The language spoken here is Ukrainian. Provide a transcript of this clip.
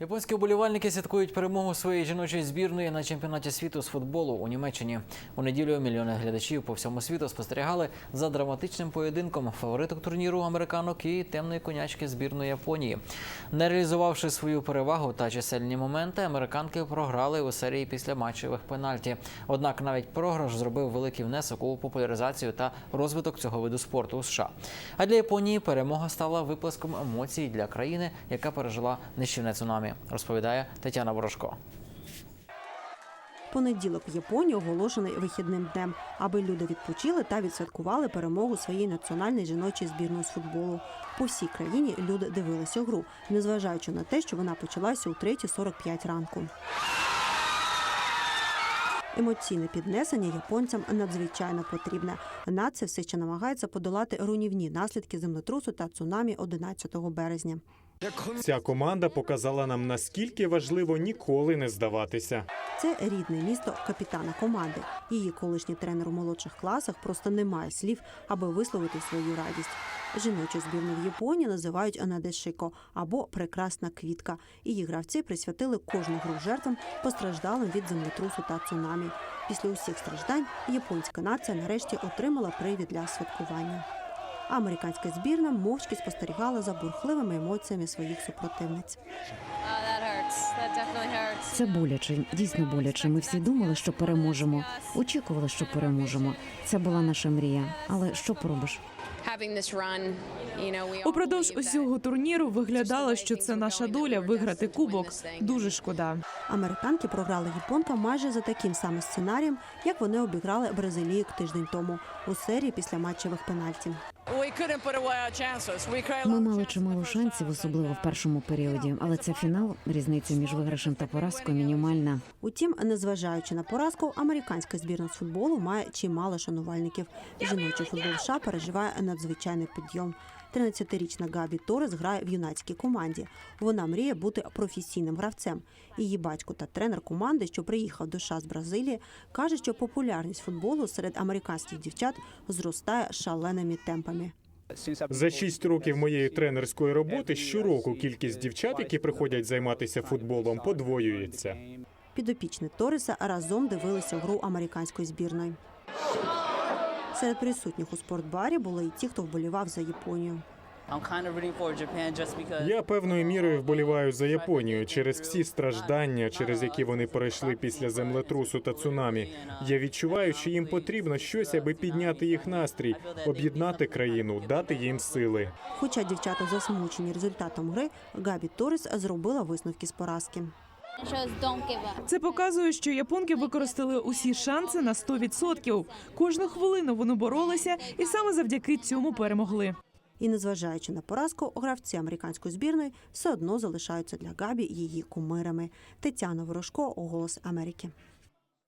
Японські вболівальники святкують перемогу своєї жіночої збірної на чемпіонаті світу з футболу у Німеччині. У неділю мільйони глядачів по всьому світу спостерігали за драматичним поєдинком фавориток турніру американок і темної конячки збірної Японії. Не реалізувавши свою перевагу та чисельні моменти, американки програли у серії після матчевих пенальті. Однак навіть програш зробив великий внесок у популяризацію та розвиток цього виду спорту у США. А для Японії перемога стала виплеском емоцій для країни, яка пережила нищівне цунамі, розповідає Тетяна Ворожко. Понеділок в Японії оголошений вихідним днем, аби люди відпочили та відсвяткували перемогу своєї національної жіночої збірної з футболу. По всій країні люди дивилися гру, незважаючи на те, що вона почалася у 3.45 ранку. Емоційне піднесення японцям надзвичайно потрібне. Нація все ще намагається подолати руйнівні наслідки землетрусу та цунамі 11 березня. Ця команда показала нам наскільки важливо ніколи не здаватися. Це рідне місто капітана команди. Її колишній тренер у молодших класах просто не має слів, аби висловити свою радість. Жіночу збірну в Японії називають Анадешико або Прекрасна квітка. Її гравці присвятили кожну гру жертвам, постраждалим від землетрусу та цунамі. Після усіх страждань японська нація нарешті отримала привід для святкування. Американська збірна мовчки спостерігала за бурхливими емоціями своїх супротивниць. Це боляче, дійсно боляче. Ми всі думали, що переможемо. Очікували, що переможемо. Це була наша мрія. Але що поробиш? Having this run, you know, we all Упродовж усього турніру виглядало, що це наша доля виграти кубок. Дуже шкода. Американки програли японкам майже за таким самим сценарієм, як вони обіграли бразилійок тиждень тому у серії після матчевих пенальті. Ми мали чимало шансів, особливо в першому періоді. Але це фінал. Різниця між виграшем та поразкою мінімальна. Утім, незважаючи на поразку, американська збірна з футболу має чимало шанувальників. Жіночий футбол США переживає надзвичайний підйом. 13-річна Габі Торес грає в юнацькій команді. Вона мріє бути професійним гравцем. Її батько та тренер команди, що приїхав до США з Бразилії, каже, що популярність футболу серед американських дівчат зростає шаленими темпами. За шість років моєї тренерської роботи щороку кількість дівчат, які приходять займатися футболом, подвоюється. Підопічні Ториса разом дивилися гру американської збірної. Серед присутніх у спортбарі були і ті, хто вболівав за Японію. Я певною мірою вболіваю за Японію через всі страждання, через які вони пройшли після землетрусу та цунамі. Я відчуваю, що їм потрібно щось, аби підняти їх настрій, об'єднати країну, дати їм сили. Хоча дівчата засмучені результатом гри, Габі Торис зробила висновки з поразки. Це показує, що японки використали усі шанси на 100%. Кожну хвилину вони боролися, і саме завдяки цьому перемогли. І незважаючи на поразку, гравці американської збірної все одно залишаються для Габі її кумирами. Тетяна Ворожко, Голос Америки.